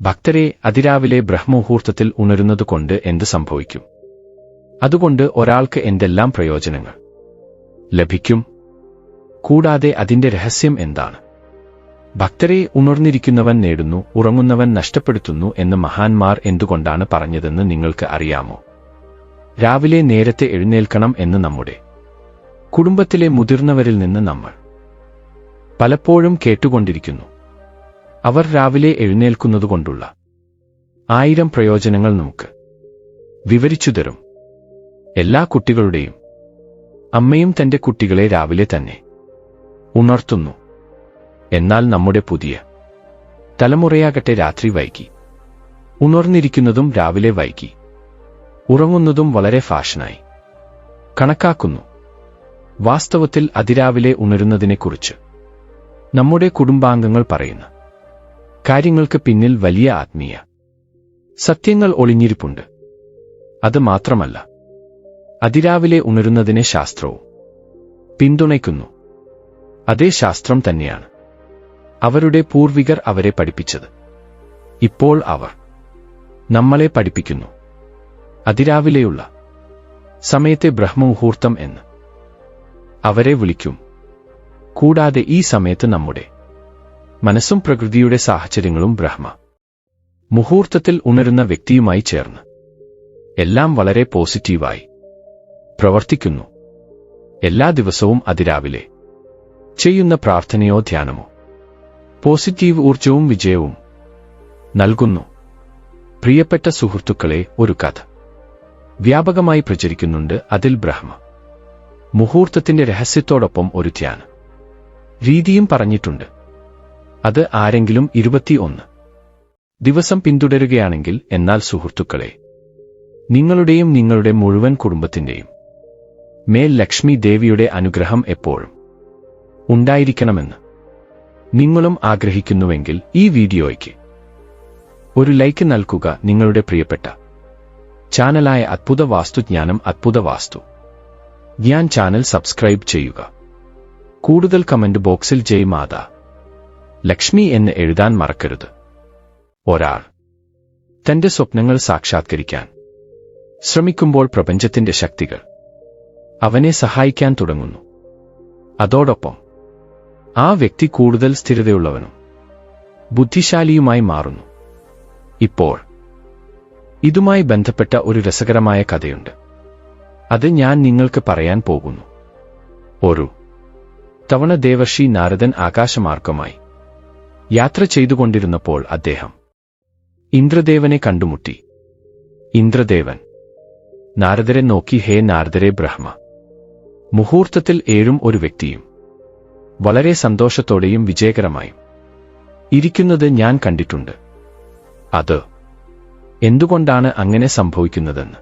ഭക്തരെ അതിരാവിലെ ബ്രഹ്മമുഹൂർത്തത്തിൽ ഉണരുന്നതുകൊണ്ട് എന്ത് സംഭവിക്കും? അതുകൊണ്ട് ഒരാൾക്ക് എന്തെല്ലാം പ്രയോജനങ്ങൾ ലഭിക്കും? കൂടാതെ അതിന്റെ രഹസ്യം എന്താണ്? ഭക്തരെ ഉണർന്നിരിക്കുന്നവൻ നേടുന്നു ഉറങ്ങുന്നവൻ നഷ്ടപ്പെടുത്തുന്നു എന്ന് മഹാന്മാർ എന്തുകൊണ്ടാണ് പറഞ്ഞതെന്ന് നിങ്ങൾക്ക് അറിയാമോ? രാവിലെ നേരത്തെ എഴുന്നേൽക്കണം എന്ന് നമ്മുടെ കുടുംബത്തിലെ മുതിർന്നവരിൽ നിന്ന് നമ്മൾ പലപ്പോഴും കേട്ടുകൊണ്ടിരിക്കുന്നു. അവർ രാവിലെ എഴുന്നേൽക്കുന്നതുകൊണ്ടുള്ള ആയിരം പ്രയോജനങ്ങൾ നമുക്ക് വിവരിച്ചു തരും. എല്ലാ കുട്ടികളുടെയും അമ്മയും തന്റെ കുട്ടികളെ രാവിലെ തന്നെ ഉണർത്തുന്നു. എന്നാൽ നമ്മുടെ പുതിയ തലമുറയാകട്ടെ രാത്രി വൈകി. ഉണർന്നിരിക്കുന്നതും രാവിലെ വൈകി. ഉറങ്ങുന്നതും വളരെ ഫാഷനായി. കണക്കാക്കുന്നു. വാസ്തവത്തിൽ അതിരാവിലെ ഉണരുന്നതിനെക്കുറിച്ച് നമ്മുടെ കുടുംബാംഗങ്ങൾ പറയുന്ന. കാര്യങ്ങൾക്ക് പിന്നിൽ വലിയ ആത്മീയ സത്യങ്ങൾ ഒളിഞ്ഞിരിപ്പുണ്ട്. അത് മാത്രമല്ല അതിരാവിലെ ഉണരുന്നതിനെ ശാസ്ത്രവും പിന്തുണയ്ക്കുന്നു. അതേ ശാസ്ത്രം തന്നെയാണ് അവരുടെ പൂർവികർ അവരെ പഠിപ്പിച്ചത്. ഇപ്പോൾ അവർ നമ്മളെ പഠിപ്പിക്കുന്നു. അതിരാവിലെയുള്ള സമയത്തെ ബ്രഹ്മമുഹൂർത്തം എന്ന് അവരെ വിളിക്കും. കൂടാതെ ഈ സമയത്ത് നമ്മുടെ മനസ്സും പ്രകൃതിയുടെ സാഹചര്യങ്ങളും ബ്രഹ്മ. മുഹൂർത്തത്തിൽ ഉണരുന്ന വ്യക്തിയുമായി ചേർന്ന്. എല്ലാം വളരെ പോസിറ്റീവായി. പ്രവർത്തിക്കുന്നു. എല്ലാ ദിവസവും അതിരാവിലെ. ചെയ്യുന്ന പ്രാർത്ഥനയോ ധ്യാനമോ. പോസിറ്റീവ് ഊർജവും വിജയവും. നൽകുന്നു. പ്രിയപ്പെട്ട സുഹൃത്തുക്കളെ ഒരു കഥ. വ്യാപകമായി പ്രചരിക്കുന്നുണ്ട് അതിൽ ബ്രഹ്മ. മുഹൂർത്തത്തിന്റെ രഹസ്യത്തോടൊപ്പം ഒരു ധ്യാന. രീതിയും പറഞ്ഞിട്ടുണ്ട്. അത് ആരെങ്കിലും ഇരുപത്തിയൊന്ന്. ദിവസം പിന്തുടരുകയാണെങ്കിൽ എന്നാൽ സുഹൃത്തുക്കളെ നിങ്ങളുടെയും നിങ്ങളുടെ മുഴുവൻ കുടുംബത്തിന്റെയും മേൽ ലക്ഷ്മി ദേവിയുടെ അനുഗ്രഹം എപ്പോഴും ഉണ്ടായിരിക്കണമെന്ന് നിങ്ങളും ആഗ്രഹിക്കുന്നുവെങ്കിൽ ഈ വീഡിയോയ്ക്ക് ഒരു ലൈക്ക് നൽകുക നിങ്ങളുടെ പ്രിയപ്പെട്ട ചാനലായ അത്ഭുത വാസ്തുജ്ഞാനം അത്ഭുത വാസ്തു. ഞാൻ ചാനൽ സബ്സ്ക്രൈബ് ചെയ്യുക. കൂടുതൽ കമന്റ് ബോക്സിൽ ജയ് മാതാ. ലക്ഷ്മി എന്ന് എഴുതാൻ മറക്കരുത്. ഒരാൾ തന്റെ സ്വപ്നങ്ങൾ സാക്ഷാത്കരിക്കാൻ ശ്രമിക്കുമ്പോൾ പ്രപഞ്ചത്തിന്റെ ശക്തികൾ അവനെ സഹായിക്കാൻ തുടങ്ങുന്നു. അതോടൊപ്പം ആ വ്യക്തി കൂടുതൽ സ്ഥിരതയുള്ളവനും ബുദ്ധിശാലിയുമായി മാറുന്നു. ഇപ്പോൾ ഇതുമായി ബന്ധപ്പെട്ട ഒരു രസകരമായ കഥയുണ്ട്. അത് ഞാൻ നിങ്ങൾക്ക് പറയാൻ പോകുന്നു. ഒരു തവണ ദേവർഷി നാരദൻ ആകാശമാർഗമായി യാത്ര ചെയ്തുകൊണ്ടിരുന്നപ്പോൾ അദ്ദേഹം ഇന്ദ്രദേവനെ കണ്ടുമുട്ടി. ഇന്ദ്രദേവൻ നാരദരെ നോക്കി ഹേ നാരദരെ ബ്രഹ്മ. മുഹൂർത്തത്തിൽ ഏഴും ഒരു വ്യക്തിയും. വളരെ സന്തോഷത്തോടെയും വിജയകരമായും. ഇരിക്കുന്നത് ഞാൻ കണ്ടിട്ടുണ്ട്. അത് എന്തുകൊണ്ടാണ് അങ്ങനെ സംഭവിക്കുന്നതെന്ന്?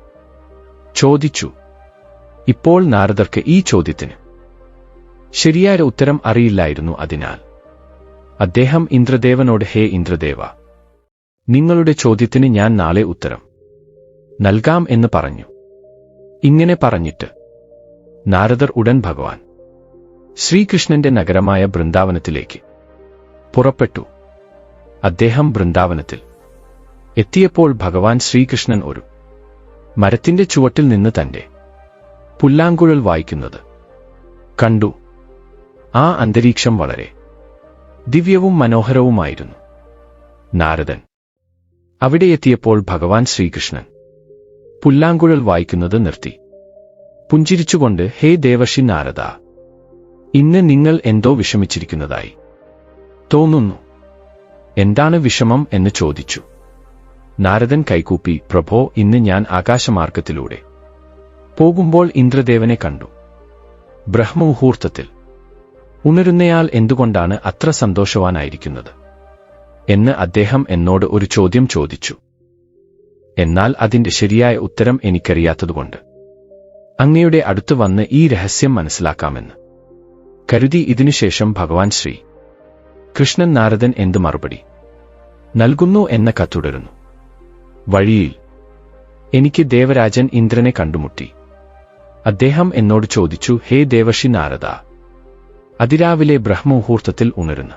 ചോദിച്ചു. ഇപ്പോൾ നാരദർക്ക് ഈ ചോദ്യത്തിന് ശരിയായ ഉത്തരം അറിയില്ലായിരുന്നു അതിനാൽ അദ്ദേഹം ഇന്ദ്രദേവനോട് ഹേ ഇന്ദ്രദേവ നിങ്ങളുടെ ചോദ്യത്തിന് ഞാൻ നാളെ ഉത്തരം നൽകാം എന്ന് പറഞ്ഞു. ഇങ്ങനെ പറഞ്ഞിട്ട് നാരദർ ഉടൻ ഭഗവാൻ ശ്രീകൃഷ്ണന്റെ നഗരമായ ബൃന്ദാവനത്തിലേക്ക് പുറപ്പെട്ടു. അദ്ദേഹം ബൃന്ദാവനത്തിൽ എത്തിയപ്പോൾ ഭഗവാൻ ശ്രീകൃഷ്ണൻ ഒരു മരത്തിന്റെ ചുവട്ടിൽ നിന്ന് തന്റെ പുല്ലാങ്കുഴൽ വായിക്കുന്നത് കണ്ടു. ആ അന്തരീക്ഷം വളരെ ദിവ്യവും മനോഹരവുമായിരുന്നു. നാരദൻ. അവിടെ എത്തിയപ്പോൾ ഭഗവാൻ ശ്രീകൃഷ്ണൻ. പുല്ലാങ്കുഴൽ വായിക്കുന്നത് നിർത്തി. പുഞ്ചിരിച്ചുകൊണ്ട് ഹേ ദേവശി നാരദ ഇന്ന് നിങ്ങൾ എന്തോ വിഷമിച്ചിരിക്കുന്നതായി. തോന്നുന്നു. എന്താണ് വിഷമം എന്ന് ചോദിച്ചു. നാരദൻ കൈകൂപ്പി പ്രഭോ ഇന്ന് ഞാൻ ആകാശമാർഗത്തിലൂടെ പോകുമ്പോൾ ഇന്ദ്രദേവനെ കണ്ടു. ബ്രഹ്മമുഹൂർത്തത്തിൽ ഉണരുന്നയാൾ എന്തുകൊണ്ടാണ് അത്ര സന്തോഷവാനായിരിക്കുന്നത്? എന്ന് അദ്ദേഹം എന്നോട് ഒരു ചോദ്യം ചോദിച്ചു. എന്നാൽ അതിന്റെ ശരിയായ ഉത്തരം എനിക്കറിയാത്തതുകൊണ്ട്. അങ്ങയുടെ അടുത്ത് വന്ന് ഈ രഹസ്യം മനസ്സിലാക്കാമെന്ന്. കരുതി ഇതിനുശേഷം ഭഗവാൻ ശ്രീ കൃഷ്ണൻ നാരദൻ എന്ത് മറുപടി? നൽകുന്നു എന്ന കത്തുടരുന്നു വഴിയിൽ എനിക്ക് ദേവരാജൻ ഇന്ദ്രനെ കണ്ടുമുട്ടി. അദ്ദേഹം എന്നോട് ചോദിച്ചു ഹേ ദേവശി നാരദ അതിരാവിലെ ബ്രഹ്മമുഹൂർത്തത്തിൽ ഉണരുന്നു.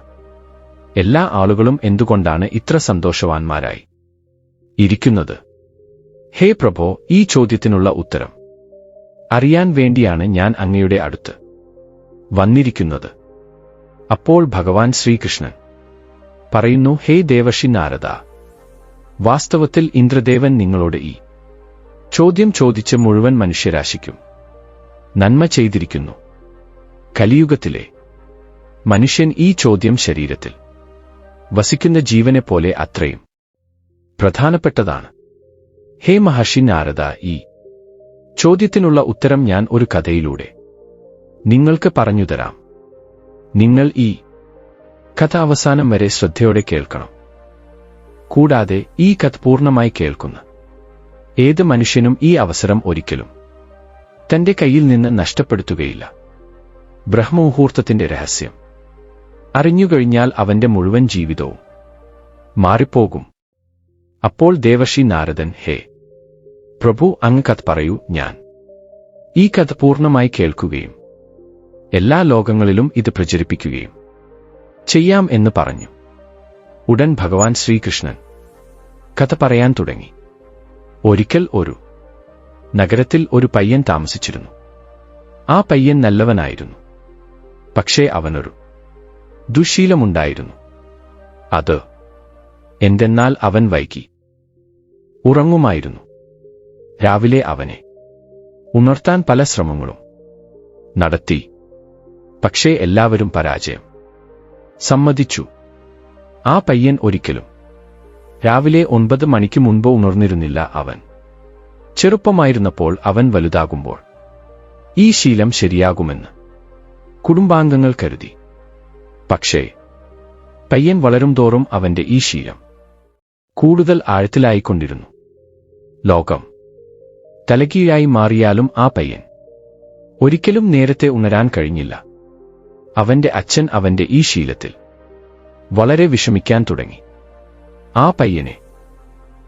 എല്ലാ ആളുകളും എന്തുകൊണ്ടാണ് ഇത്ര സന്തോഷവാന്മാരായി? ഇരിക്കുന്നത്. ഹേ പ്രഭോ ഈ ചോദ്യത്തിനുള്ള ഉത്തരം. അറിയാൻ വേണ്ടിയാണ് ഞാൻ അങ്ങയുടെ അടുത്ത് വന്നിരിക്കുന്നത്. അപ്പോൾ ഭഗവാൻ ശ്രീകൃഷ്ണൻ പറയുന്നു ഹേ ദേവശി നാരദ വാസ്തവത്തിൽ ഇന്ദ്രദേവൻ നിങ്ങളോട് ഈ ചോദ്യം ചോദിച്ച് മുഴുവൻ മനുഷ്യരാശിക്കും നന്മ ചെയ്തിരിക്കുന്നു. കലിയുഗത്തിലെ മനുഷ്യൻ ഈ ചോദ്യം ശരീരത്തിൽ വസിക്കുന്ന ജീവനെ പോലെ അത്രയും പ്രധാനപ്പെട്ടതാണ്. ഹേ മഹർഷി നാരദ ഈ ചോദ്യത്തിനുള്ള ഉത്തരം ഞാൻ ഒരു കഥയിലൂടെ നിങ്ങൾക്ക് പറഞ്ഞുതരാം നിങ്ങൾ ഈ കഥ അവസാനം വരെ ശ്രദ്ധയോടെ കേൾക്കണം. കൂടാതെ ഈ കഥ പൂർണമായി കേൾക്കുന്ന ഏത് മനുഷ്യനും ഈ അവസരം ഒരിക്കലും തന്റെ കയ്യിൽ നിന്ന് നഷ്ടപ്പെടുത്തുകയില്ല. ബ്രഹ്മമുഹൂർത്തത്തിന്റെ രഹസ്യം. അറിഞ്ഞുകഴിഞ്ഞാൽ അവന്റെ മുഴുവൻ ജീവിതവും മാറിപ്പോകും. അപ്പോൾ ദേവശ്രീ നാരദൻ ഹേ പ്രഭു അങ്ങ് കഥ പറയൂ ഞാൻ ഈ കഥ പൂർണമായി കേൾക്കുകയും എല്ലാ ലോകങ്ങളിലും ഇത് പ്രചരിപ്പിക്കുകയും ചെയ്യാം എന്ന് പറഞ്ഞു. ഉടൻ ഭഗവാൻ ശ്രീകൃഷ്ണൻ കഥ പറയാൻ തുടങ്ങി. ഒരിക്കൽ ഒരു നഗരത്തിൽ ഒരു പയ്യൻ താമസിച്ചിരുന്നു. ആ പയ്യൻ നല്ലവനായിരുന്നു. പക്ഷേ അവനൊരു ദുശീലമുണ്ടായിരുന്നു. അത് എന്തെന്നാൽ അവൻ വൈകി. ഉറങ്ങുമായിരുന്നു. രാവിലെ അവനെ ഉണർത്താൻ പല ശ്രമങ്ങളും നടത്തി. പക്ഷേ എല്ലാവരും പരാജയം. സമ്മതിച്ചു. ആ പയ്യൻ ഒരിക്കലും രാവിലെ ഒൻപത് മണിക്ക് മുൻപ് ഉണർന്നിരുന്നില്ല അവൻ. ചെറുപ്പമായിരുന്നപ്പോൾ അവൻ വലുതാകുമ്പോൾ ഈ ശീലം ശരിയാകുമെന്ന് കുടുംബാംഗങ്ങൾ കരുതി. പക്ഷേ പയ്യൻ വളരും തോറും അവന്റെ ഈ ശീലം കൂടുതൽ ആഴത്തിലായിക്കൊണ്ടിരുന്നു. ലോകം തലകീഴായി മാറിയാലും ആ പയ്യൻ ഒരിക്കലും നേരത്തെ ഉണരാൻ കഴിഞ്ഞില്ല. അവന്റെ അച്ഛൻ അവന്റെ ഈ ശീലത്തിൽ വളരെ വിഷമിക്കാൻ തുടങ്ങി. ആ പയ്യനെ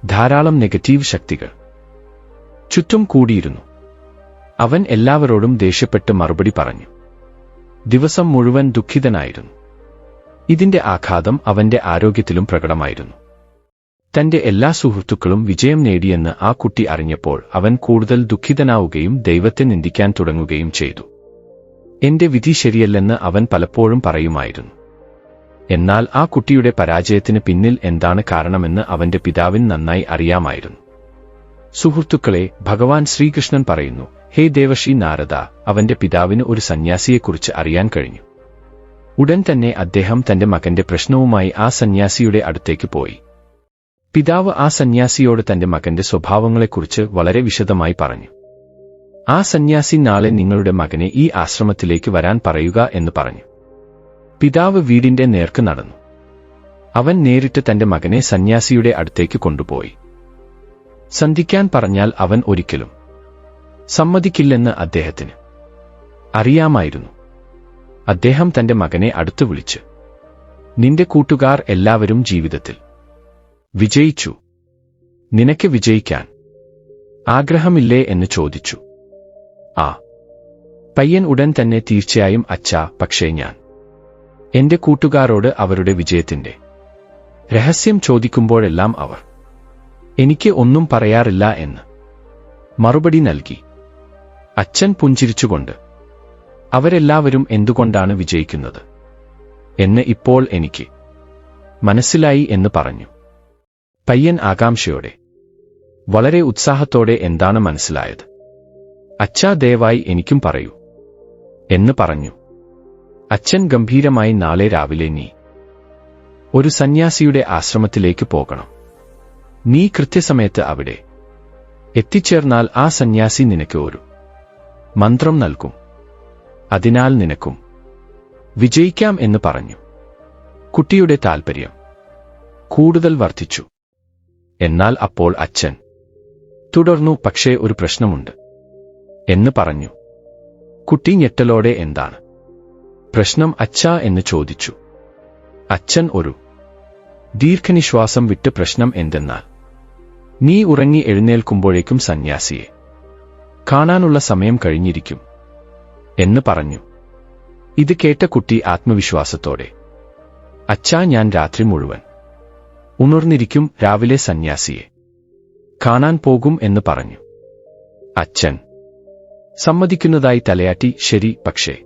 ധാരാളം നെഗറ്റീവ് ശക്തികൾ ചുറ്റും കൂടിയിരുന്നു. അവൻ എല്ലാവരോടും ദേഷ്യപ്പെട്ട് മറുപടി പറഞ്ഞു. ദിവസം മുഴുവൻ ദുഃഖിതനായിരുന്നു. ഇതിന്റെ ആഘാതം അവന്റെ ആരോഗ്യത്തിലും പ്രകടമായിരുന്നു. തന്റെ എല്ലാ സുഹൃത്തുക്കളും വിജയം നേടിയെന്ന് ആ കുട്ടി അറിഞ്ഞപ്പോൾ അവൻ കൂടുതൽ ദുഃഖിതനാവുകയും ദൈവത്തെ നിന്ദിക്കാൻ തുടങ്ങുകയും ചെയ്തു. എന്റെ വിധി ശരിയല്ലെന്ന് അവൻ പലപ്പോഴും പറയുമായിരുന്നു. എന്നാൽ ആ കുട്ടിയുടെ പരാജയത്തിന് പിന്നിൽ എന്താണ് കാരണമെന്ന് അവന്റെ പിതാവിന് നന്നായി അറിയാമായിരുന്നു. സുഹൃത്തുക്കളെ ഭഗവാൻ ശ്രീകൃഷ്ണൻ പറയുന്നു ഹേ ദേവശ്രീ നാരദ അവന്റെ പിതാവിന് ഒരു സന്യാസിയെക്കുറിച്ച് അറിയാൻ കഴിഞ്ഞു. ഉടൻ തന്നെ അദ്ദേഹം തന്റെ മകന്റെ പ്രശ്നവുമായി ആ സന്യാസിയുടെ അടുത്തേക്ക് പോയി. പിതാവ് ആ സന്യാസിയോട് തന്റെ മകന്റെ സ്വഭാവങ്ങളെക്കുറിച്ച് വളരെ വിശദമായി പറഞ്ഞു. ആ സന്യാസി നാളെ നിങ്ങളുടെ മകനെ ഈ ആശ്രമത്തിലേക്ക് വരാൻ പറയുക എന്ന് പറഞ്ഞു. പിതാവ് വീടിന്റെ നേർക്ക് നടന്നു. അവൻ നേരിട്ട് തന്റെ മകനെ സന്യാസിയുടെ അടുത്തേക്ക് കൊണ്ടുപോയി. സന്ധിക്കാൻ പറഞ്ഞാൽ അവൻ ഒരിക്കലും സമ്മതിക്കില്ലെന്ന് അദ്ദേഹത്തിന് അറിയാമായിരുന്നു. അദ്ദേഹം തന്റെ മകനെ അടുത്തു വിളിച്ച്. നിന്റെ കൂട്ടുകാർ എല്ലാവരും ജീവിതത്തിൽ വിജയിച്ചു. നിനക്ക് വിജയിക്കാൻ ആഗ്രഹമില്ലേ? എന്ന് ചോദിച്ചു. ആ. പയ്യൻ ഉടൻ തന്നെ തീർച്ചയായും അച്ഛാ പക്ഷേ ഞാൻ എന്റെ കൂട്ടുകാരോട് അവരുടെ വിജയത്തിന്റെ രഹസ്യം ചോദിക്കുമ്പോഴെല്ലാം അവർ എനിക്ക് ഒന്നും പറയാറില്ല എന്ന് മറുപടി നൽകി. അച്ഛൻ പുഞ്ചിരിച്ചുകൊണ്ട് അവരെല്ലാവരും എന്തുകൊണ്ടാണ് വിജയിക്കുന്നത്? എന്ന് ഇപ്പോൾ എനിക്ക് മനസ്സിലായി എന്ന് പറഞ്ഞു. പയ്യൻ ആകാംക്ഷയോടെ വളരെ ഉത്സാഹത്തോടെ എന്താണ് മനസ്സിലായത്? അച്ഛാ ദയവായി എനിക്കും പറയൂ എന്ന് പറഞ്ഞു. അച്ഛൻ ഗംഭീരമായി നാളെ രാവിലെ നീ ഒരു സന്യാസിയുടെ ആശ്രമത്തിലേക്ക് പോകണം. നീ കൃത്യസമയത്ത് അവിടെ എത്തിച്ചേർന്നാൽ ആ സന്യാസി നിനക്ക് ഒരു മന്ത്രം നൽകും. അതിനാൽ നിനക്കും. വിജയിക്കാം എന്ന് പറഞ്ഞു. കുട്ടിയുടെ താൽപ്പര്യം കൂടുതൽ വർദ്ധിച്ചു. എന്നാൽ അപ്പോൾ അച്ഛൻ തുടർന്നു പക്ഷേ ഒരു പ്രശ്നമുണ്ട്. എന്ന് പറഞ്ഞു. കുട്ടി ഞെട്ടലോടെ എന്താണ്? പ്രശ്നം അച്ഛാ എന്ന് ചോദിച്ചു. അച്ഛൻ ഒരു ദീർഘനിശ്വാസം വിട്ട് പ്രശ്നം എന്തെന്നാൽ നീ ഉറങ്ങി എഴുന്നേൽക്കുമ്പോഴേക്കും സന്യാസിയെ. കാണാനുള്ള സമയം കഴിഞ്ഞിരിക്കും. എന്ന് പറഞ്ഞു. ഇത് കേട്ട കുട്ടി ആത്മവിശ്വാസത്തോടെ അച്ഛാ ഞാൻ രാത്രി മുഴുവൻ ഉണർന്നിരിക്കും രാവിലെ സന്യാസിയെ. കാണാൻ പോകും എന്ന് പറഞ്ഞു. അച്ഛൻ സമ്മതിക്കുന്നതായി തലയാട്ടി ശരി പക്ഷേ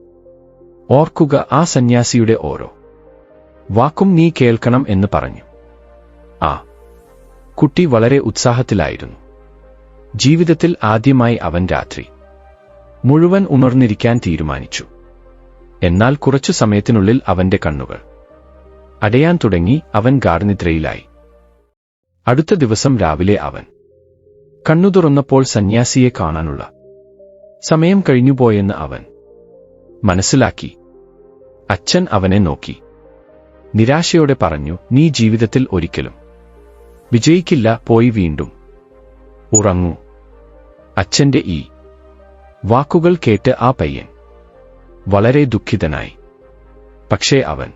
ഓർക്കുക ആ സന്യാസിയുടെ ഓരോ വാക്കും നീ കേൾക്കണം എന്ന് പറഞ്ഞു. ആ കുട്ടി വളരെ ഉത്സാഹത്തിലായിരുന്നു. ജീവിതത്തിൽ ആദ്യമായി അവൻ രാത്രി മുഴുവൻ ഉണർന്നിരിക്കാൻ തീരുമാനിച്ചു. എന്നാൽ കുറച്ചു സമയത്തിനുള്ളിൽ അവന്റെ കണ്ണുകൾ അടയാൻ തുടങ്ങി അവൻ ഗാർനിദ്രയിലായി അടുത്ത ദിവസം രാവിലെ അവൻ കണ്ണു തുറന്നപ്പോൾ സന്യാസിയെ കാണാനുള്ള സമയം കഴിഞ്ഞുപോയെന്ന് അവൻ മനസ്സിലാക്കി. അച്ഛൻ അവനെ നോക്കി. നിരാശയോടെ പറഞ്ഞു നീ ജീവിതത്തിൽ ഒരിക്കലും വിജയിക്കില്ല പോയി വീണ്ടും ഉറങ്ങൂ. അച്ഛന്റെ ഈ വാക്കുകൾ കേട്ട് ആ പയ്യൻ വളരെ ദുഃഖിതനായി. പക്ഷേ അവൻ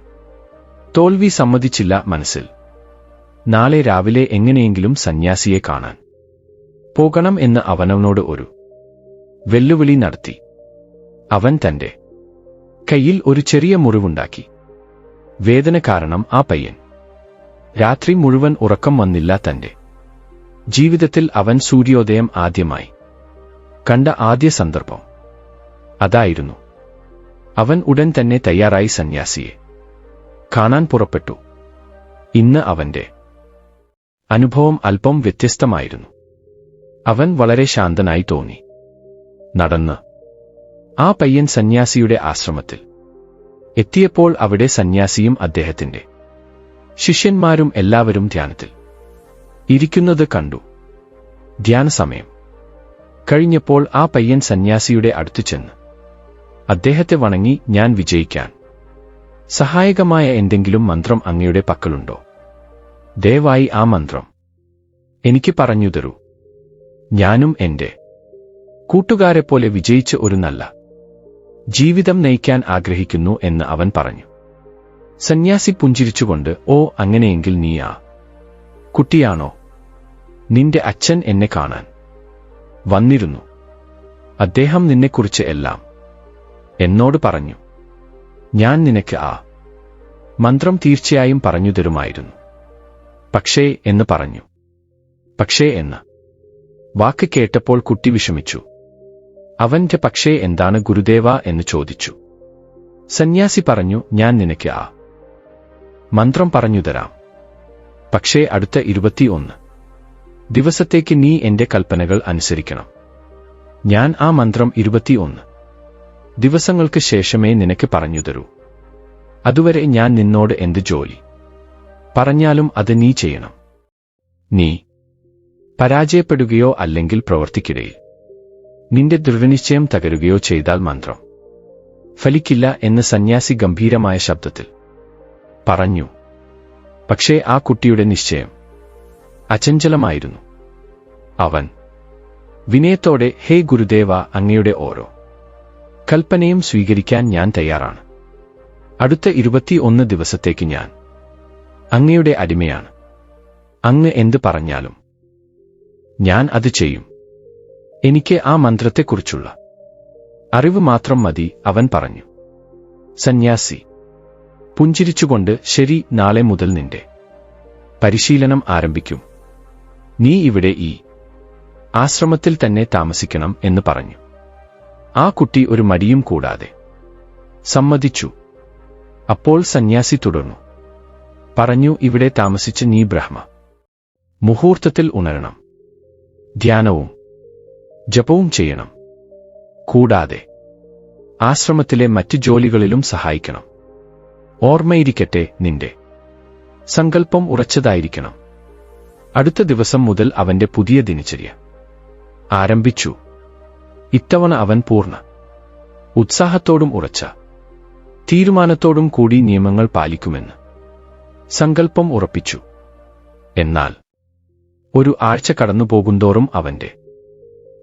തോൽവി സമ്മതിച്ചില്ല മനസ്സിൽ. നാളെ രാവിലെ എങ്ങനെയെങ്കിലും സന്യാസിയെ കാണാൻ പോകണം എന്ന് അവനവനോട് ഒരു വെല്ലുവിളി നടത്തി. അവൻ തന്റെ കയ്യിൽ ഒരു ചെറിയ മുറിവുണ്ടാക്കി. വേദന കാരണം ആ പയ്യൻ രാത്രി മുഴുവൻ ഉറക്കം വന്നില്ല തന്റെ ജീവിതത്തിൽ അവൻ സൂര്യോദയം ആദ്യമായി. കണ്ട ആദ്യ സന്ദർഭം. അതായിരുന്നു. അവൻ ഉടൻ തന്നെ തയ്യാറായി സന്യാസിയെ. കാണാൻ പുറപ്പെട്ടു. ഇന്ന് അവന്റെ അനുഭവം അല്പം വ്യത്യസ്തമായിരുന്നു. അവൻ വളരെ ശാന്തനായി തോന്നി. നടന്ന്. ആ പയ്യൻ സന്യാസിയുടെ ആശ്രമത്തിൽ. എത്തിയപ്പോൾ അവിടെ സന്യാസിയും അദ്ദേഹത്തിന്റെ ശിഷ്യന്മാരും എല്ലാവരും ധ്യാനത്തിൽ. ഇരിക്കുന്നത് കണ്ടു. ധ്യാനസമയം. കഴിഞ്ഞപ്പോൾ ആ പയ്യൻ സന്യാസിയുടെ അടുത്തു ചെന്ന്. അദ്ദേഹത്തെ വണങ്ങി ഞാൻ വിജയിക്കാൻ. സഹായകമായ എന്തെങ്കിലും മന്ത്രം അങ്ങയുടെ പക്കലുണ്ടോ? ദയവായി ആ മന്ത്രം. എനിക്ക് പറഞ്ഞു തരൂ. ഞാനും എന്റെ. കൂട്ടുകാരെപ്പോലെ വിജയിച്ച ഒരു നല്ല. ജീവിതം നയിക്കാൻ ആഗ്രഹിക്കുന്നു എന്ന് അവൻ പറഞ്ഞു. സന്യാസി പുഞ്ചിരിച്ചുകൊണ്ട് ഓ അങ്ങനെയെങ്കിൽ നീ ആ കുട്ടിയാണോ? നിന്റെ അച്ഛൻ എന്നെ കാണാൻ. വന്നിരുന്നു. അദ്ദേഹം നിന്നെക്കുറിച്ച് എല്ലാം എന്നോട് പറഞ്ഞു. ഞാൻ നിനക്ക് ആ മന്ത്രം തീർച്ചയായും പറഞ്ഞു തരുമായിരുന്നു. പക്ഷേ എന്ന് പറഞ്ഞു. പക്ഷേ എന്ന്. വാക്ക് കേട്ടപ്പോൾ കുട്ടി വിഷമിച്ചു. അവന്റെ പക്ഷേ എന്താണ് ഗുരുദേവ എന്ന് ചോദിച്ചു. സന്യാസി പറഞ്ഞു ഞാൻ നിനക്ക് ആ മന്ത്രം പറഞ്ഞു തരാം. പക്ഷേ അടുത്ത ഇരുപത്തിയൊന്ന്. ദിവസത്തേക്ക് നീ എന്റെ കൽപ്പനകൾ അനുസരിക്കണം. ഞാൻ ആ മന്ത്രം ഇരുപത്തിയൊന്ന്. ദിവസങ്ങൾക്ക് ശേഷമേ നിനക്ക് പറഞ്ഞു തരൂ അതുവരെ ഞാൻ നിന്നോട് എന്ത് ജോലി? പറഞ്ഞാലും അത് നീ ചെയ്യണം. നീ പരാജയപ്പെടുകയോ അല്ലെങ്കിൽ പ്രവർത്തിക്കിടയിൽ. നിന്റെ ദൃഢനിശ്ചയം തകരുകയോ ചെയ്താൽ മന്ത്രം. ഫലിക്കില്ല എന്ന് സന്യാസി ഗംഭീരമായ ശബ്ദത്തിൽ പറഞ്ഞു. പക്ഷേ ആ കുട്ടിയുടെ നിശ്ചയം അചഞ്ചലമായിരുന്നു. അവൻ വിനയത്തോടെ ഹേ ഗുരുദേവ അങ്ങയുടെ ഓരോ കൽപ്പനയും സ്വീകരിക്കാൻ ഞാൻ തയ്യാറാണ്. അടുത്ത ഇരുപത്തിയൊന്ന് ദിവസത്തേക്ക് ഞാൻ അങ്ങയുടെ അടിമയാണ്. അങ്ങ് എന്ത് പറഞ്ഞാലും ഞാൻ അത് ചെയ്യും. എനിക്ക് ആ മന്ത്രത്തെക്കുറിച്ചുള്ള അറിവ് മാത്രം മതി അവൻ പറഞ്ഞു. സന്യാസി പുഞ്ചിരിച്ചുകൊണ്ട് ശരി നാളെ മുതൽ നിന്റെ പരിശീലനം ആരംഭിക്കും. നീ ഇവിടെ ഈ ആശ്രമത്തിൽ തന്നെ താമസിക്കണം എന്ന് പറഞ്ഞു. ആ കുട്ടി ഒരു മടിയും കൂടാതെ സമ്മതിച്ചു. അപ്പോൾ സന്യാസി തുടർന്നു. പറഞ്ഞു ഇവിടെ താമസിച്ച് നീ ബ്രഹ്മ. മുഹൂർത്തത്തിൽ ഉണരണം. ധ്യാനവും ജപവും ചെയ്യണം. കൂടാതെ ആശ്രമത്തിലെ മറ്റ് ജോലികളിലും സഹായിക്കണം. ഓർമ്മയിരിക്കട്ടെ നിന്റെ സങ്കല്പം ഉറച്ചതായിരിക്കണം. അടുത്ത ദിവസം മുതൽ അവന്റെ പുതിയ ദിനചര്യ. ആരംഭിച്ചു. ഇത്തവണ അവൻ പൂർണ. ഉത്സാഹത്തോടും ഉറച്ച. തീരുമാനത്തോടും കൂടി നിയമങ്ങൾ പാലിക്കുമെന്ന് സങ്കല്പം ഉറപ്പിച്ചു. എന്നാൽ ഒരു ആഴ്ച കടന്നുപോകുന്തോറും അവന്റെ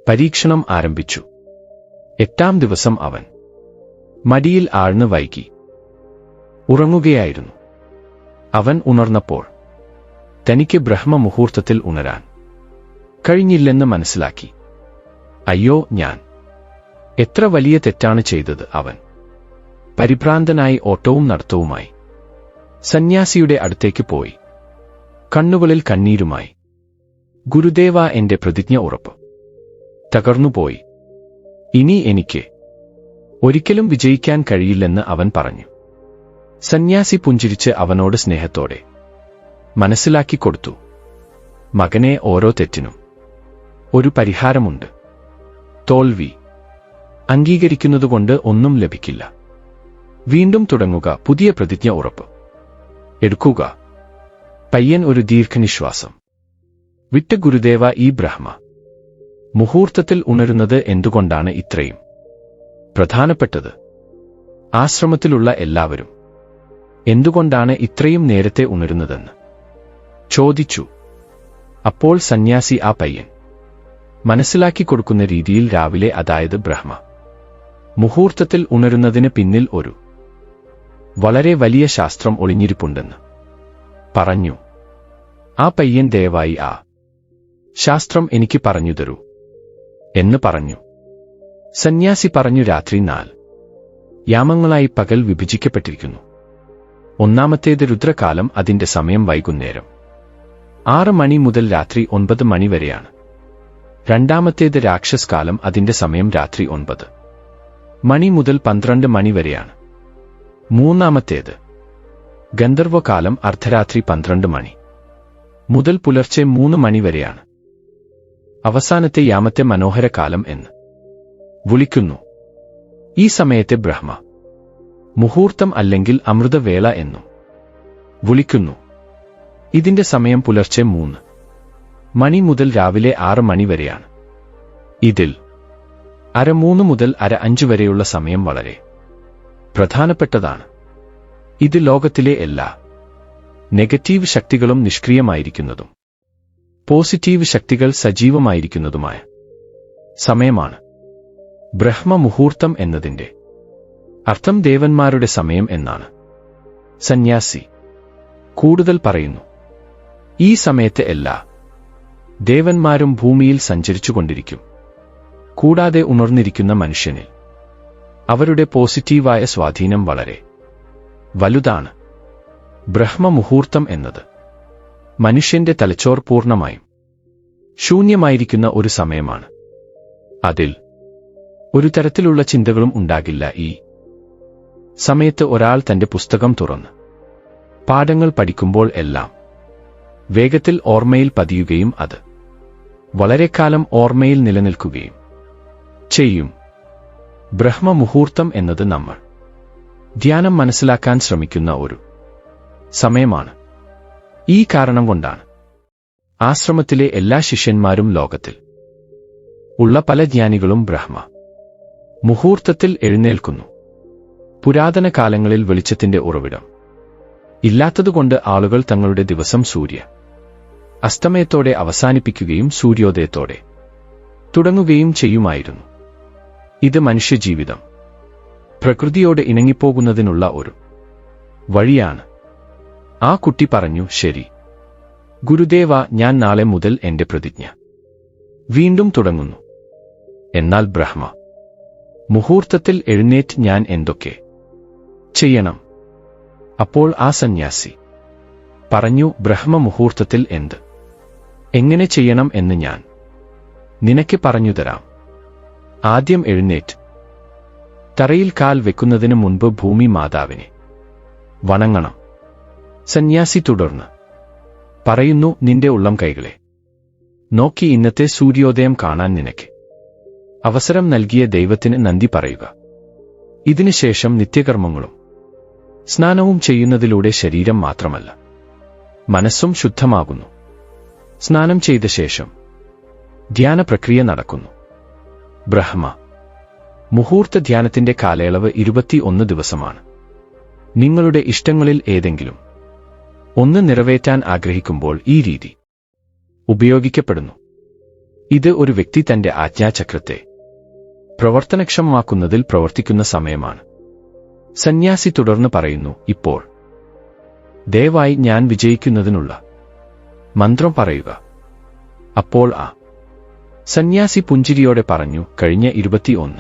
പരീക്ഷണം ആരംഭിച്ചു. എട്ടാം ദിവസം അവൻ മടിയിൽ ആഴ്ന്ന് വൈകി. ഉറങ്ങുകയായിരുന്നു. അവൻ ഉണർന്നപ്പോൾ തനിക്ക് ബ്രഹ്മമുഹൂർത്തത്തിൽ ഉണരാൻ കഴിഞ്ഞില്ലെന്ന് മനസ്സിലാക്കി. അയ്യോ ഞാൻ. എത്ര വലിയ തെറ്റാണ് ചെയ്തത് അവൻ. പരിഭ്രാന്തനായി ഓട്ടവും നടത്തവുമായി സന്യാസിയുടെ അടുത്തേക്ക് പോയി. കണ്ണുകളിൽ കണ്ണീരുമായി. ഗുരുദേവ എന്റെ പ്രതിജ്ഞ ഉറപ്പ്. തകർന്നുപോയി ഇനി എനിക്ക് ഒരിക്കലും വിജയിക്കാൻ കഴിയില്ലെന്ന് അവൻ പറഞ്ഞു. സന്യാസി പുഞ്ചിരിച്ച് അവനോട് സ്നേഹത്തോടെ മനസ്സിലാക്കി കൊടുത്തു. മകനെ ഓരോ തെറ്റിനും. ഒരു പരിഹാരമുണ്ട്. തോൽവി. അംഗീകരിക്കുന്നതുകൊണ്ട് ഒന്നും ലഭിക്കില്ല. വീണ്ടും തുടങ്ങുക പുതിയ പ്രതിജ്ഞ ഉറപ്പ്. എടുക്കുക. പയ്യൻ ഒരു ദീർഘനിശ്വാസം. വിട്ട ഗുരുദേവ ഈ ബ്രഹ്മ. മുഹൂർത്തത്തിൽ ഉണരുന്നത് എന്തുകൊണ്ടാണ് ഇത്രയും? പ്രധാനപ്പെട്ടത്. ആശ്രമത്തിലുള്ള എല്ലാവരും. എന്തുകൊണ്ടാണ് ഇത്രയും നേരത്തെ ഉണരുന്നതെന്ന്. ചോദിച്ചു. അപ്പോൾ സന്യാസി ആ പയ്യൻ മനസ്സിലാക്കി കൊടുക്കുന്ന രീതിയിൽ രാവിലെ അതായത് ബ്രഹ്മ മുഹൂർത്തത്തിൽ ഉണരുന്നതിന് പിന്നിൽ ഒരു വളരെ വലിയ ശാസ്ത്രം ഒളിഞ്ഞിരിപ്പുണ്ടെന്ന് പറഞ്ഞു. ആ പയ്യൻ ദയവായി ആ ശാസ്ത്രം എനിക്ക് പറഞ്ഞു തരൂ എന്ന് പറഞ്ഞു. സന്യാസി പറഞ്ഞു രാത്രി നാൽ യാമങ്ങളായി പകൽ വിഭജിക്കപ്പെട്ടിരിക്കുന്നു. ഒന്നാമത്തേത് രുദ്രകാലം അതിന്റെ സമയം വൈകുന്നേരം. ആറ് മണി മുതൽ രാത്രി ഒൻപത് മണി വരെയാണ്. രണ്ടാമത്തേത് രാക്ഷസ് കാലം അതിന്റെ സമയം രാത്രി ഒൻപത്. മണി മുതൽ പന്ത്രണ്ട് മണി വരെയാണ്. മൂന്നാമത്തേത് ഗന്ധർവകാലം അർദ്ധരാത്രി പന്ത്രണ്ട് മണി. മുതൽ പുലർച്ചെ മൂന്ന് മണി വരെയാണ്. അവസാനത്തെ യാമത്തെ മനോഹരകാലം എന്ന് വിളിക്കുന്നു. ഈ സമയത്തെ ബ്രഹ്മ. മുഹൂർത്തം അല്ലെങ്കിൽ അമൃതവേള എന്നും വിളിക്കുന്നു. ഇതിന്റെ സമയം പുലർച്ചെ മൂന്ന്. മണി മുതൽ രാവിലെ ആറ് മണി വരെയാണ്. ഇതിൽ അര മൂന്ന് മുതൽ അര അഞ്ച് വരെയുള്ള സമയം വളരെ പ്രധാനപ്പെട്ടതാണ്. ഇത് ലോകത്തിലെ എല്ലാ നെഗറ്റീവ് ശക്തികളും നിഷ്ക്രിയമായിരിക്കുന്നതും പോസിറ്റീവ് ശക്തികൾ സജീവമായിരിക്കുന്നതുമായ സമയമാണ്. ബ്രഹ്മമുഹൂർത്തം എന്നതിന്റെ അർത്ഥം ദേവന്മാരുടെ സമയം എന്നാണ്. സന്യാസി കൂടുതൽ പറയുന്നു ഈ സമയത്ത് എല്ലാ. ദേവന്മാരും ഭൂമിയിൽ സഞ്ചരിച്ചുകൊണ്ടിരിക്കും. കൂടാതെ ഉണർന്നിരിക്കുന്ന മനുഷ്യനിൽ. അവരുടെ പോസിറ്റീവായ സ്വാധീനം വളരെ. വലുതാണ്. ബ്രഹ്മമുഹൂർത്തം എന്നത്. മനുഷ്യന്റെ തലച്ചോർ പൂർണമായും. ശൂന്യമായിരിക്കുന്ന ഒരു സമയമാണ്. അതിൽ ഒരു തരത്തിലുള്ള ചിന്തകളും ഉണ്ടാകില്ല ഈ സമയത്ത് ഒരാൾ തന്റെ പുസ്തകം തുറന്ന്. പാഠങ്ങൾ പഠിക്കുമ്പോൾ എല്ലാം വേഗത്തിൽ ഓർമ്മയിൽ പതിയുകയും അത്. വളരെക്കാലം ഓർമ്മയിൽ നിലനിൽക്കുകയും ചെയ്യും. ബ്രഹ്മമുഹൂർത്തം എന്നത് നമ്മൾ ധ്യാനം മനസ്സിലാക്കാൻ ശ്രമിക്കുന്ന ഒരു സമയമാണ്. ഈ കാരണം കൊണ്ടാണ് ആശ്രമത്തിലെ എല്ലാ ശിഷ്യന്മാരും ലോകത്തിൽ ഉള്ള പല ജ്ഞാനികളും ബ്രഹ്മ മുഹൂർത്തത്തിൽ എഴുന്നേൽക്കുന്നു. പുരാതന കാലങ്ങളിൽ വെളിച്ചത്തിന്റെ ഉറവിടം ഇല്ലാത്തതുകൊണ്ട് ആളുകൾ തങ്ങളുടെ ദിവസം സൂര്യ അസ്തമയത്തോടെ അവസാനിപ്പിക്കുകയും സൂര്യോദയത്തോടെ തുടങ്ങുകയും ചെയ്യുമായിരുന്നു. ഇത് മനുഷ്യജീവിതം. പ്രകൃതിയോട് ഇണങ്ങിപ്പോകുന്നതിനുള്ള ഒരു വഴിയാണ്. ആ കുട്ടി പറഞ്ഞു ശരി. ഗുരുദേവ ഞാൻ നാളെ മുതൽ എന്റെ പ്രതിജ്ഞ. വീണ്ടും തുടങ്ങുന്നു. എന്നാൽ ബ്രഹ്മ മുഹൂർത്തത്തിൽ എഴുന്നേറ്റ് ഞാൻ എന്തൊക്കെ ചെയ്യണം? അപ്പോൾ ആ സന്യാസി പറഞ്ഞു ബ്രഹ്മ മുഹൂർത്തത്തിൽ എന്ത്? എങ്ങനെ ചെയ്യണം എന്ന് ഞാൻ നിനക്ക് പറഞ്ഞുതരാം ആദ്യം എഴുന്നേറ്റ്. തറയിൽ കാൽ വെക്കുന്നതിന് മുൻപ് ഭൂമി മാതാവിനെ വണങ്ങണം. സന്യാസി തുടർന്ന് പറയുന്നു നിന്റെ ഉള്ളം കൈകളെ. നോക്കി ഇന്നത്തെ സൂര്യോദയം കാണാൻ നിനക്ക്. അവസരം നൽകിയ ദൈവത്തിന് നന്ദി പറയുക. ഇതിനുശേഷം നിത്യകർമ്മങ്ങളും സ്നാനവും ചെയ്യുന്നതിലൂടെ ശരീരം മാത്രമല്ല മനസ്സും ശുദ്ധമാകുന്നു. സ്നാനം ചെയ്ത ശേഷം ധ്യാന പ്രക്രിയ നടക്കുന്നു. ബ്രഹ്മ. മുഹൂർത്ത ധ്യാനത്തിന്റെ കാലയളവ് ഇരുപത്തിയൊന്ന് ദിവസമാണ്. നിങ്ങളുടെ ഇഷ്ടങ്ങളിൽ ഏതെങ്കിലും ഒന്ന് നിറവേറ്റാൻ ആഗ്രഹിക്കുമ്പോൾ ഈ രീതി ഉപയോഗിക്കപ്പെടുന്നു. ഇത് ഒരു വ്യക്തി തന്റെ ആജ്ഞാചക്രത്തെ പ്രവർത്തനക്ഷമമാക്കുന്നതിൽ പ്രവർത്തിക്കുന്ന സമയമാണ്. സന്യാസി തുടർന്ന് പറയുന്നു ഇപ്പോൾ ദയവായി ഞാൻ വിജയിക്കുന്നതിനുള്ള മന്ത്രം പറയുക. അപ്പോൾ ആ. സന്യാസി പുഞ്ചിരിയോടെ പറഞ്ഞു കഴിഞ്ഞ ഇരുപത്തിയൊന്ന്.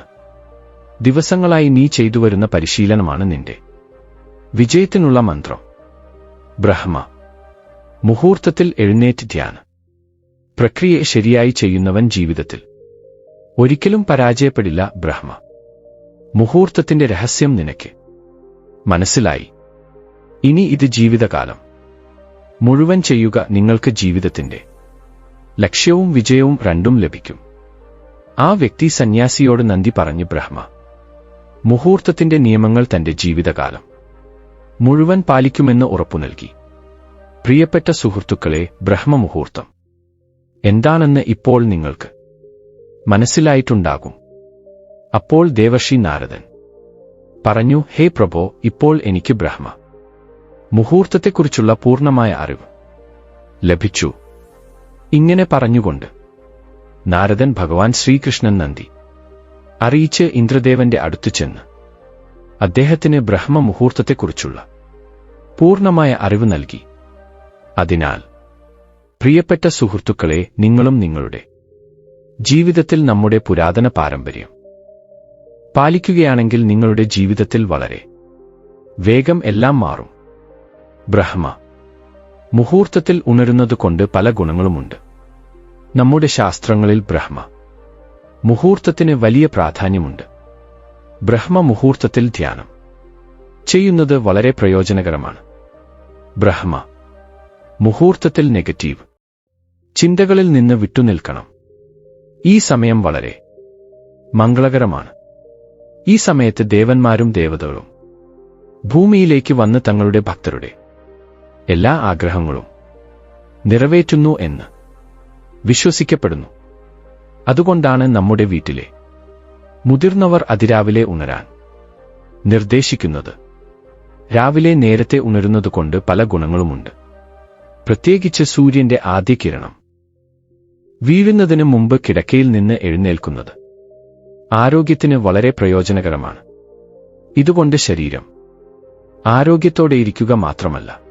ദിവസങ്ങളായി നീ ചെയ്തുവരുന്ന പരിശീലനമാണ് നിന്റെ. വിജയത്തിനുള്ള മന്ത്രം. ബ്രഹ്മ. മുഹൂർത്തത്തിൽ എഴുന്നേറ്റ് ധ്യാനം. പ്രക്രിയ ശരിയായി ചെയ്യുന്നവൻ ജീവിതത്തിൽ. ഒരിക്കലും പരാജയപ്പെടില്ല ബ്രഹ്മ. മുഹൂർത്തത്തിന്റെ രഹസ്യം നിനക്ക്. മനസ്സിലായി. ഇനി ഇത് ജീവിതകാലം. മുഴുവൻ ചെയ്യുക നിങ്ങൾക്ക് ജീവിതത്തിന്റെ ലക്ഷ്യവും വിജയവും രണ്ടും ലഭിക്കും. ആ വ്യക്തി സന്യാസിയോട് നന്ദി പറഞ്ഞു ബ്രഹ്മ മുഹൂർത്തത്തിന്റെ നിയമങ്ങൾ തന്റെ ജീവിതകാലം മുഴുവൻ പാലിക്കുമെന്ന് ഉറപ്പു നൽകി. പ്രിയപ്പെട്ട സുഹൃത്തുക്കളെ ബ്രഹ്മമുഹൂർത്തം എന്താണെന്ന് ഇപ്പോൾ നിങ്ങൾക്ക് മനസ്സിലായിട്ടുണ്ടാകും. അപ്പോൾ ദേവർഷി നാരദൻ പറഞ്ഞു ഹേ പ്രഭോ ഇപ്പോൾ എനിക്ക് ബ്രഹ്മ മുഹൂർത്തത്തെക്കുറിച്ചുള്ള പൂർണമായ അറിവ് ലഭിച്ചു. ഇങ്ങനെ പറഞ്ഞുകൊണ്ട് നാരദൻ ഭഗവാൻ ശ്രീകൃഷ്ണൻ നന്ദി. അറിയിച്ച് ഇന്ദ്രദേവന്റെ അടുത്തു ചെന്ന് അദ്ദേഹത്തിന് ബ്രഹ്മമുഹൂർത്തത്തെക്കുറിച്ചുള്ള പൂർണമായ അറിവ് നൽകി. അതിനാൽ പ്രിയപ്പെട്ട സുഹൃത്തുക്കളെ നിങ്ങളും നിങ്ങളുടെ ജീവിതത്തിൽ നമ്മുടെ പുരാതന പാരമ്പര്യം പാലിക്കുകയാണെങ്കിൽ നിങ്ങളുടെ ജീവിതത്തിൽ വളരെ വേഗം എല്ലാം മാറും. ബ്രഹ്മ. മുഹൂർത്തത്തിൽ ഉണരുന്നതുകൊണ്ട് പല ഗുണങ്ങളുമുണ്ട്. നമ്മുടെ ശാസ്ത്രങ്ങളിൽ ബ്രഹ്മ. മുഹൂർത്തത്തിന് വലിയ പ്രാധാന്യമുണ്ട്. ബ്രഹ്മ മുഹൂർത്തത്തിൽ ധ്യാനം. ചെയ്യുന്നത് വളരെ പ്രയോജനകരമാണ്. ബ്രഹ്മ. മുഹൂർത്തത്തിൽ നെഗറ്റീവ്. ചിന്തകളിൽ നിന്ന് വിട്ടുനിൽക്കണം. ഈ സമയം വളരെ മംഗളകരമാണ്. ഈ സമയത്ത് ദേവന്മാരും ദേവതകളും ഭൂമിയിലേക്ക് വന്ന് തങ്ങളുടെ ഭക്തരുടെ എല്ലാ ആഗ്രഹങ്ങളും നിറവേറ്റുന്നു എന്ന് വിശ്വസിക്കപ്പെടുന്നു. അതുകൊണ്ടാണ് നമ്മുടെ വീട്ടിലെ മുതിർന്നവർ അതിരാവിലെ ഉണരാൻ നിർദ്ദേശിക്കുന്നത്. രാവിലെ നേരത്തെ ഉണരുന്നതുകൊണ്ട് പല ഗുണങ്ങളുമുണ്ട്. പ്രത്യേകിച്ച് സൂര്യന്റെ ആദ്യ കിരണം. വീഴുന്നതിന് മുമ്പ് കിടക്കയിൽ നിന്ന് എഴുന്നേൽക്കുന്നത് ആരോഗ്യത്തിന് വളരെ പ്രയോജനകരമാണ്. ഇതുകൊണ്ട് ശരീരം ആരോഗ്യത്തോടെയിരിക്കുക മാത്രമല്ല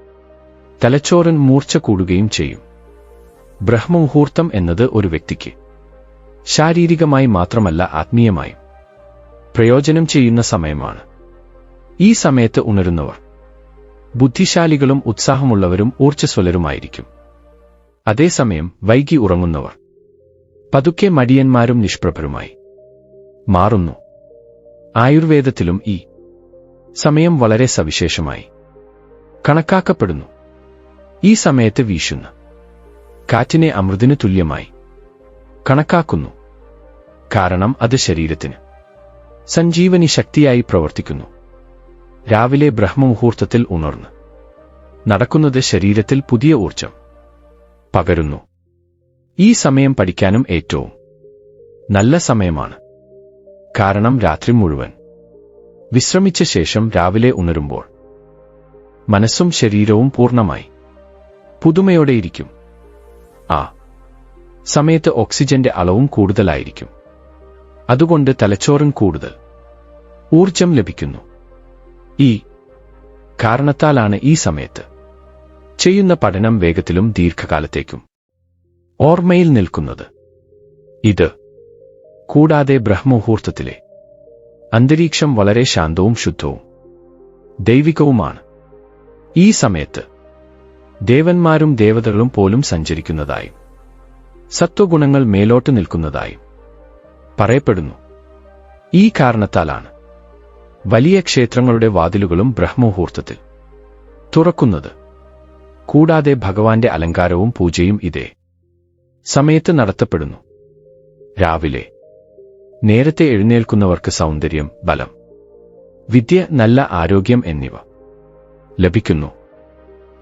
തലച്ചോറൻ മൂർച്ച കൂടുകയും ചെയ്യും. ബ്രഹ്മമുഹൂർത്തം എന്നത് ഒരു വ്യക്തിക്ക് ശാരീരികമായി മാത്രമല്ല ആത്മീയമായും പ്രയോജനം ചെയ്യുന്ന സമയമാണ്. ഈ സമയത്ത് ഉണരുന്നവർ ബുദ്ധിശാലികളും ഉത്സാഹമുള്ളവരും ഊർജസ്വലരുമായിരിക്കും. അതേസമയം വൈകി ഉറങ്ങുന്നവർ പതുക്കെ മടിയന്മാരും നിഷ്പ്രഭരുമായി മാറുന്നു. ആയുർവേദത്തിലും ഈ സമയം വളരെ സവിശേഷമായി കണക്കാക്കപ്പെടുന്നു. ഈ സമയത്ത് വീശുന്നു. കാറ്റിനെ അമൃതിന് തുല്യമായി കണക്കാക്കുന്നു. കാരണം അത് ശരീരത്തിന് സഞ്ജീവനി ശക്തിയായി പ്രവർത്തിക്കുന്നു. രാവിലെ ബ്രഹ്മമുഹൂർത്തത്തിൽ ഉണർന്ന്. നടക്കുന്നത് ശരീരത്തിൽ പുതിയ ഊർജം പകരുന്നു. ഈ സമയം പഠിക്കാനും ഏറ്റവും നല്ല സമയമാണ്. കാരണം രാത്രി മുഴുവൻ വിശ്രമിച്ച ശേഷം രാവിലെ ഉണരുമ്പോൾ മനസ്സും ശരീരവും പൂർണമായി പുതുമയോടെയിരിക്കും. ആ സമയത്ത് ഓക്സിജന്റെ അളവും കൂടുതലായിരിക്കും. അതുകൊണ്ട് തലച്ചോറും കൂടുതൽ ഊർജം ലഭിക്കുന്നു. ഈ കാരണത്താലാണ് ഈ സമയത്ത് ചെയ്യുന്ന പഠനം വേഗത്തിലും ദീർഘകാലത്തേക്കും ഓർമ്മയിൽ നിൽക്കുന്നത്. ഇത് കൂടാതെ ബ്രഹ്മമുഹൂർത്തത്തിലെ അന്തരീക്ഷം വളരെ ശാന്തവും ശുദ്ധവും ദൈവികവുമാണ്. ഈ സമയത്ത് ദേവന്മാരും ദേവതകളും പോലും സഞ്ചരിക്കുന്നതായും. സത്വഗുണങ്ങൾ മേലോട്ട് നിൽക്കുന്നതായും പറയപ്പെടുന്നു. ഈ കാരണത്താലാണ് വലിയ ക്ഷേത്രങ്ങളുടെ വാതിലുകളും ബ്രഹ്മമുഹൂർത്തത്തിൽ തുറക്കുന്നത്. കൂടാതെ ഭഗവാന്റെ അലങ്കാരവും പൂജയും ഇതേ സമയത്ത് നടത്തപ്പെടുന്നു. രാവിലെ നേരത്തെ എഴുന്നേൽക്കുന്നവർക്ക് സൗന്ദര്യം ബലം വിദ്യ നല്ല ആരോഗ്യം എന്നിവ ലഭിക്കുന്നു.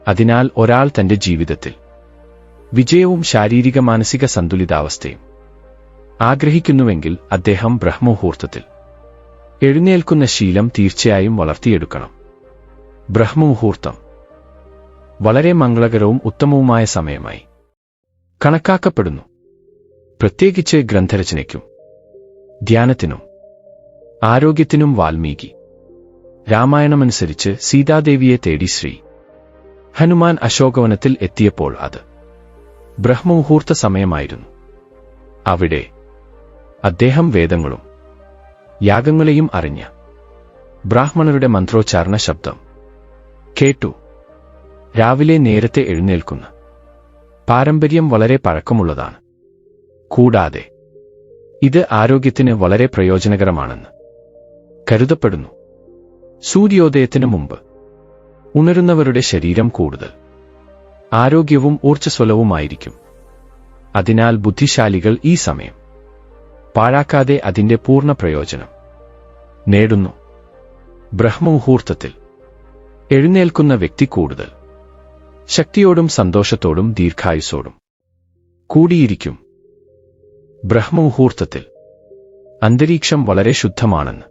അതിനാൽ ഒരാൾ തന്റെ ജീവിതത്തിൽ വിജയവും ശാരീരിക മാനസിക സന്തുലിതാവസ്ഥയും ആഗ്രഹിക്കുന്നുവെങ്കിൽ അദ്ദേഹം ബ്രഹ്മമുഹൂർത്തത്തിൽ എഴുന്നേൽക്കുന്ന ശീലം തീർച്ചയായും വളർത്തിയെടുക്കണം. ബ്രഹ്മമുഹൂർത്തം വളരെ മംഗളകരവും ഉത്തമവുമായ സമയമായി കണക്കാക്കപ്പെടുന്നു. പ്രത്യേകിച്ച് ഗ്രന്ഥരചനയ്ക്കും ധ്യാനത്തിനും ആരോഗ്യത്തിനും വാൽമീകി. രാമായണമനുസരിച്ച് സീതാദേവിയെ തേടി ശ്രീ ഹനുമാൻ അശോകവനത്തിൽ എത്തിയപ്പോൾ അത് ബ്രഹ്മമുഹൂർത്ത സമയമായിരുന്നു. അവിടെ അദ്ദേഹം വേദങ്ങളും യാഗങ്ങളെയും അറിഞ്ഞ ബ്രാഹ്മണരുടെ മന്ത്രോച്ചാരണ ശബ്ദം കേട്ടു. രാവിലെ നേരത്തെ എഴുന്നേൽക്കുന്ന പാരമ്പര്യം വളരെ പഴക്കമുള്ളതാണ്. കൂടാതെ ഇത് ആരോഗ്യത്തിന് വളരെ പ്രയോജനകരമാണെന്ന് കരുതപ്പെടുന്നു. സൂര്യോദയത്തിനു മുമ്പ് ഉണരുന്നവരുടെ ശരീരം കൂടുതൽ. ആരോഗ്യവും ഊർജസ്വലവുമായിരിക്കും. അതിനാൽ ബുദ്ധിശാലികൾ ഈ സമയം. പാഴാക്കാതെ അതിന്റെ പൂർണ പ്രയോജനം. നേടുന്നു. ബ്രഹ്മമുഹൂർത്തത്തിൽ. എഴുന്നേൽക്കുന്ന വ്യക്തി കൂടുതൽ. ശക്തിയോടും സന്തോഷത്തോടും ദീർഘായുസോടും കൂടിയിരിക്കും. ബ്രഹ്മമുഹൂർത്തത്തിൽ. അന്തരീക്ഷം വളരെ ശുദ്ധമാണെന്ന്.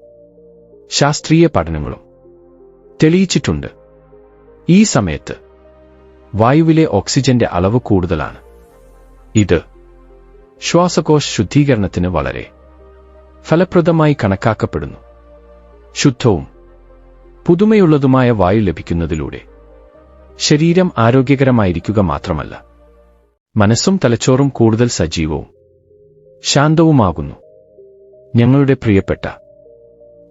ശാസ്ത്രീയ പഠനങ്ങളും. തെളിയിച്ചിട്ടുണ്ട്. ഈ സമയത്ത് വായുവിലെ ഓക്സിജന്റെ അളവ് കൂടുതലാണ്. ഇത് ശ്വാസകോശ ശുദ്ധീകരണത്തിന് വളരെ ഫലപ്രദമായി കണക്കാക്കപ്പെടുന്നു. ശുദ്ധവും പുതുമയുള്ളതുമായ വായു ലഭിക്കുന്നതിലൂടെ ശരീരം ആരോഗ്യകരമായിരിക്കുക മാത്രമല്ല മനസ്സും തലച്ചോറും കൂടുതൽ സജീവവും ശാന്തവുമാകുന്നു. ഞങ്ങളുടെ പ്രിയപ്പെട്ട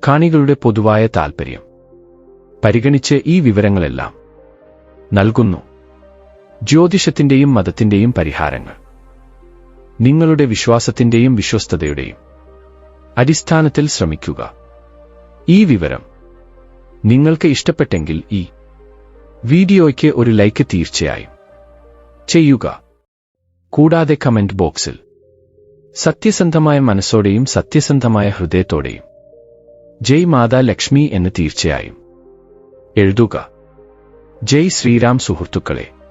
കാണികളുടെ പൊതുവായ താൽപ്പര്യം പരിഗണിച്ച് ഈ വിവരങ്ങളെല്ലാം നൽകുന്നു. ജ്യോതിഷത്തിന്റെയും മതത്തിന്റെയും പരിഹാരങ്ങൾ. നിങ്ങളുടെ വിശ്വാസത്തിന്റെയും വിശ്വസ്തതയുടെയും അടിസ്ഥാനത്തിൽ ശ്രമിക്കുക. ഈ വിവരം നിങ്ങൾക്ക് ഇഷ്ടപ്പെട്ടെങ്കിൽ ഈ വീഡിയോയ്ക്ക് ഒരു ലൈക്ക് തീർച്ചയായും ചെയ്യുക. കൂടാതെ കമന്റ് ബോക്സിൽ സത്യസന്ധമായ മനസ്സോടെയും സത്യസന്ധമായ ഹൃദയത്തോടെയും ജയ് മാതാ ലക്ഷ്മി എന്ന് തീർച്ചയായും എഴുതുക. ജയ് ശ്രീരാം സുഹൃത്തുക്കളെ.